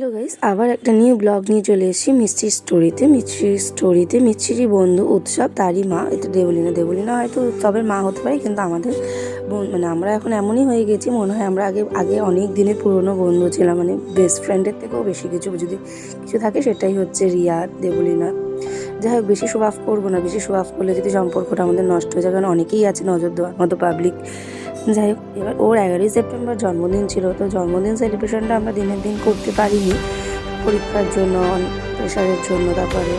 Hello guys আবার একটা new blog নিয়ে চলে এসেছি মিষ্টির স্টোরিতে মিষ্টির স্টোরিতে মিষ্টিরই বন্ধু উৎসব, তারই মা। এটা দেবলিনা। দেবলিনা হয়তো উৎসবের মা হতে পারে, কিন্তু আমাদের মানে আমরা এখন এমনই হয়ে গেছি, মনে হয় আমরা আগে আগে অনেক দিনের পুরনো বন্ধু ছিলাম মানে বেস্ট ফ্রেন্ডের থেকেও বেশি কিছু যদি কিছু থাকে, সেটাই হচ্ছে রিয়া, দেবলিনা। যাই হোক, বেশি অফ করব না, বেশি অফ করলে যদি সম্পর্কটা আমাদের নষ্ট হয়ে যাবে কারণ অনেকেই আছে নজর দেওয়ার মতো পাবলিক যাই হোক, এবার ওর এগারোই সেপ্টেম্বর জন্মদিন ছিল, তো জন্মদিন সেলিব্রেশনটা আমরা দিনের দিন করতে পারিনি। পরীক্ষার জন্য প্রেশারের জন্য, তারপরে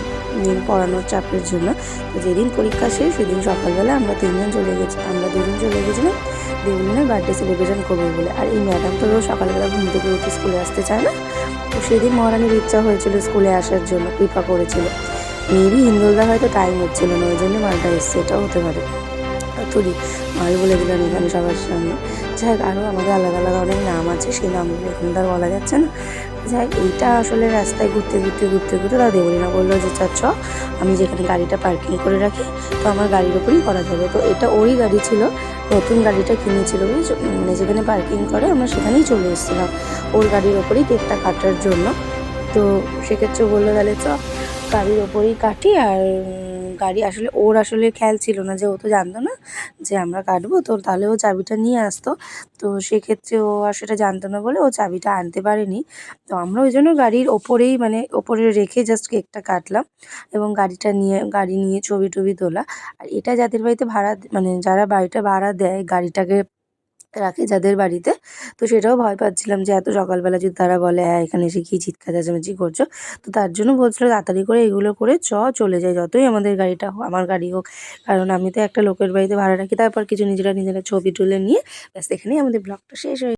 দিন পড়ানোর চাপের জন্য। তো যেদিন পরীক্ষা শেষ, সেদিন সকালবেলা আমরা তিনজন চলে গেছি, আমরা দুজন চলে গেছিলাম দেবলিনার বার্থডে সেলিব্রেশন করব বলে। আর এই ম্যাডাম তো সকালবেলা ঘুম থেকে উঠে স্কুলে আসতে চায় না। তো সেদিন মহারানীর ইচ্ছা হয়েছিল স্কুলে আসার জন্য কৃপা করেছিল। মেবি হিন্দুলদা হয়তো টাইম হচ্ছিল না, ওই জন্য মালটা এসছে, এটাও হতে পারে। তুলি, মাল বলে দিলাম এখানে সবার সামনে। যাই হোক আরও আমাদের আলাদা আলাদা অনেক নাম আছে, সেই নামগুলো এখন তো আর বলা যাচ্ছে না। যাই হোক, এইটা আসলে রাস্তায় ঘুরতে ঘুরতে ঘুরতে ঘুরতে তা তারা দেবলিনা বলল যে, চা, চ, আমি যেখানে গাড়িটা পার্কিং করে রাখি, তো আমার গাড়ির ওপরই করা যাবে। তো এটা ওরই গাড়ি ছিল, নতুন গাড়িটা কিনেছিল? মানে যেখানে পার্কিং করে আমরা সেখানেই চলে এসেছিলাম, ওর গাড়ির ওপরেই কেকটা কাটার জন্য। তো সেক্ষেত্রে বলল, তাহলে চ গাড়ির ওপরেই কাটি আর গাড়ি আসলে, ওর আসলে খেয়াল ছিল না যে ও তো জানতো না যে আমরা কাটবো। তো তাহলে ও চাবিটা নিয়ে আসতো। তো সেক্ষেত্রে ও আর সেটা জানতো না বলে ও চাবিটা আনতে পারেনি। তো আমরা ওই জন্য গাড়ির ওপরেই মানে ওপরে রেখে জাস্ট কেকটা কাটলাম এবং গাড়িটা নিয়ে, গাড়ি নিয়ে ছবি টবি তোলা। আর এটা যাদের বাড়িতে ভাড়া মানে যারা বাড়িটা ভাড়া দেয়, গাড়িটাকে রাখে যাদের বাড়িতে। তো সেটাও ভয় পাচ্ছিলাম যে এত সকালবেলা যদি তারা বলে হ্যাঁ এখানে এসে কি চিৎকার, চেঁচামেচি করছ? তো তার জন্য বলছিল, তাড়াতাড়ি করে এগুলো করে চ, চলে যায় যতই আমাদের গাড়িটা হোক, আমার গাড়ি হোক। কারণ আমি তো একটা লোকের বাড়িতে ভাড়া রাখি, তারপর কিছু নিজেরা নিজেরা ছবি তুলে নিয়ে ব্যাস, এখানেই আমাদের ব্লগটা শেষ হয়ে